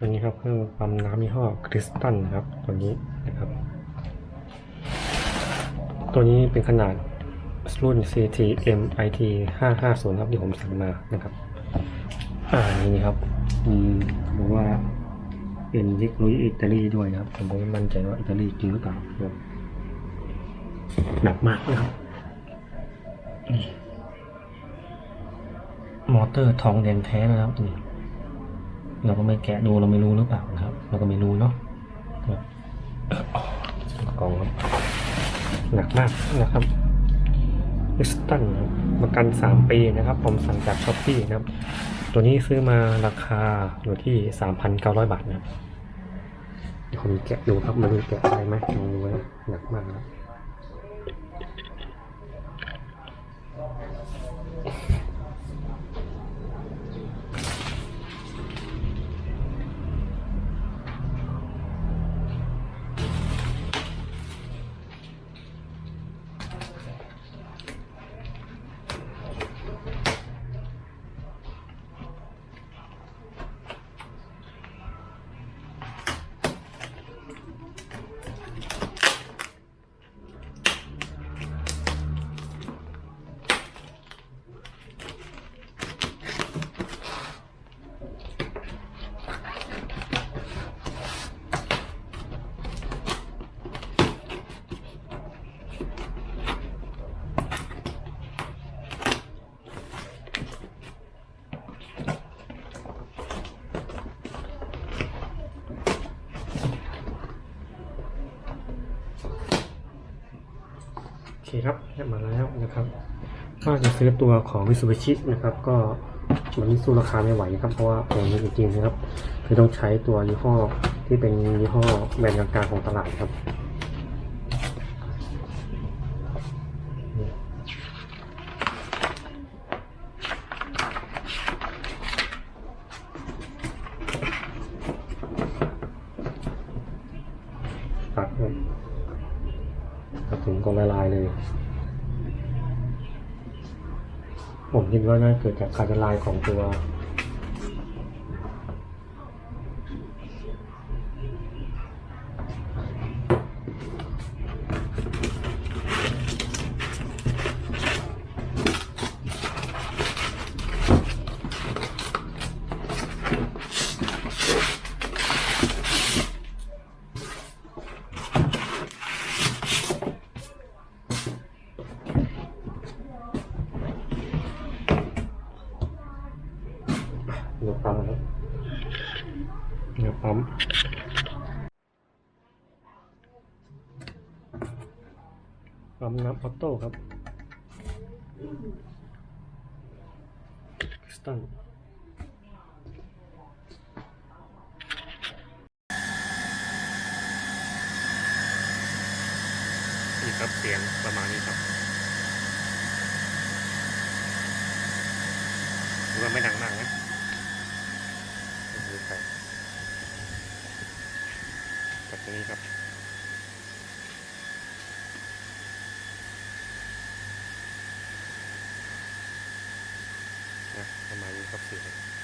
อันนี้ครับเครื่องปั๊มน้ำยี่ห้อคริสตัลนครับตัวนี้นะครับ ตัวนี้เป็นขนาดรุ่น CTM IT 550ครับที่ผมสั่งมานะครับ อ่านี่ครับอืมบอกว่าเป็นเทคโนโลยีอิตาลีด้วยนะครับ ผมไม่มั่นใจว่าอิตาลีจริงหรือเปล่าครับหนักมากนะครับมอเตอร์ทองแดงแท้นะครับนี่ เราก็ไม่แกะดูเราไม่รู้หรือเปล่านะครับ เราก็ไม่รู้เนาะกล่องครับหนักมากนะครับเอ็กซ์ตันประกัน 3 ปีนะครับ ผมสั่งจากช้อปปี้นะครับ ตัวนี้ซื้อมาราคาอยู่ที่ 3,900 บาทนะครับเดี๋ยวผมแกะดูครับมันแกะอะไรไหมลองดูนะหนักมากนะครับ คครับได้มาแล้วนะครับ ก็จะซื้อตัวของมิ t ูบิชินะครับ ก็มันสู้ราคาไม่ไหวนะครับ เพราะว่าของจริงๆนะครับ คือต้องใช้ตัวยี่ห้อที่เป็นยี่ห้อแบรนด์กลางๆของตลาดครับตัดเลย กระถุงก็ละลายเลย ผมคิดว่าน่าเกิดจากการละลายของตัว เนื้อปั๊มครับเนื้อปั๊มปั๊มน้ำออโต้ครับคริสตันนี่ครับเสียงประมาณนี้ครับเว่าไม่ดังมากนะ ดูไป กับตรงนี้ครับ นะประมาณนี้ครับเสียง